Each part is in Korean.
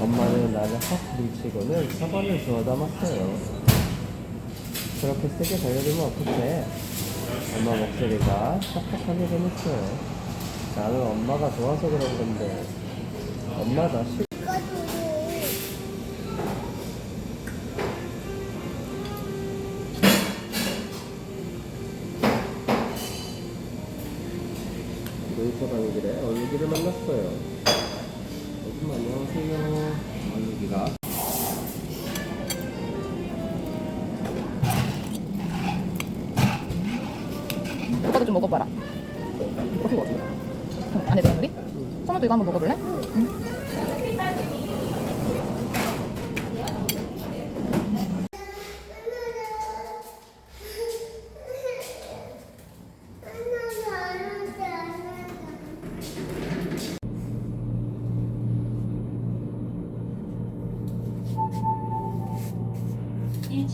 엄마는 나를 확 밀치고는 서번을 주워 담았어요. 그렇게 세게 달려들면 어떡해? 엄마 목소리가 탁탁하게 되었어요. 나는 엄마가 좋아서 그런 건데 엄마 나 싫어. 놀이터 가는 길에 얼룩이를 만났어요. 여러분 안녕하세요. 얼룩이가 오빠도 좀 먹어봐라. 같은데? 응, 안에 들어간 우리? 소문도 이거 한번 먹어볼래? 응. A동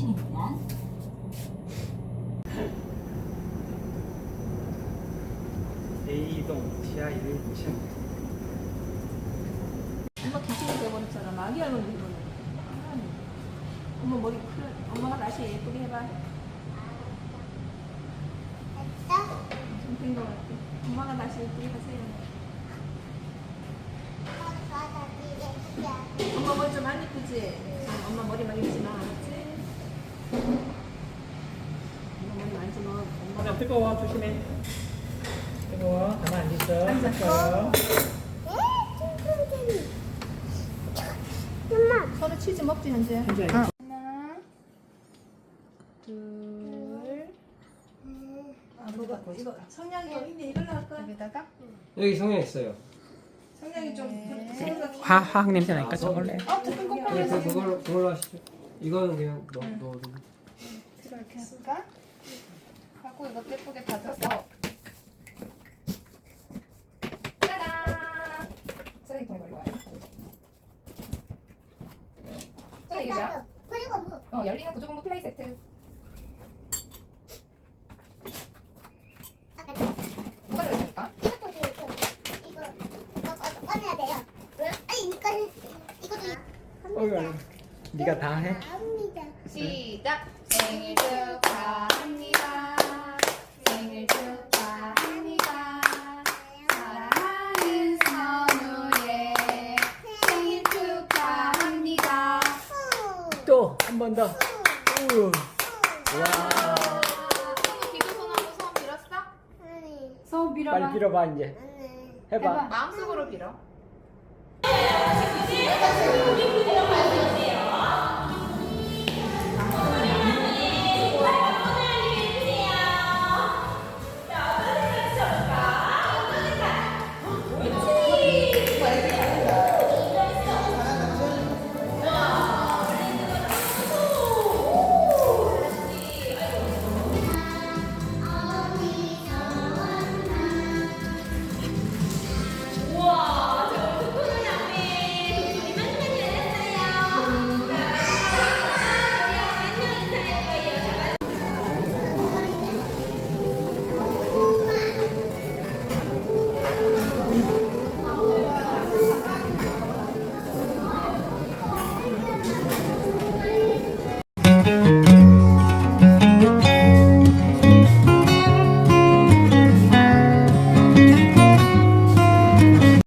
지하 1층 엄마 귀신이 돼버렸잖아. 마귀 할머니 이거는. 엄마 머리 클. 엄마가 다시 예쁘게 해봐. 좀된것 같아. 엄마가 다시 예쁘게 하세요. 엄마 머리 좀안 이쁘지? 아, 엄마 머리 많이. 알았지? 뜨거워 조심해. 뜨거워. 가만 안 있어. 뜨거워. 서로 치즈 먹지 현재. 현재. 하나, 둘. 아 뭐가 이거 성냥이 있네 이걸로 할까? 여기다가 여기 성형 있어요. 성냥이 좀 네. 생각. 화, 화학 냄새 나니까 저걸래. 아 조금 꼭 네, 그, 그걸로, 그걸로 하시죠. 이거는 그냥 넣, 넣어도 이렇게 할까? 하고 이거 예쁘게 다져서 짜란! 쓰레기통에 버리고 와요. 쓰레기야? 그리고 뭐 어, 열리는 구조공구 플레이 세트. 뭐가 들어있습니까? 이것도 이거 이거 이거 꺼- 꺼내야 돼요. 왜? 아니 이거 이것도 어이, 어이. 네가 다 해? 합니다. 시작! 생일 축하합니다. 생일 축하합니다. 사랑하는 선우의 생일 축하합니다. 또 한 번 더. 우. 와. 선우 기도손하고 소원 빌었어? 아니 서 빌어봐. 빨리 빌어봐 이제. 아니 해봐. 마음속으로 빌어.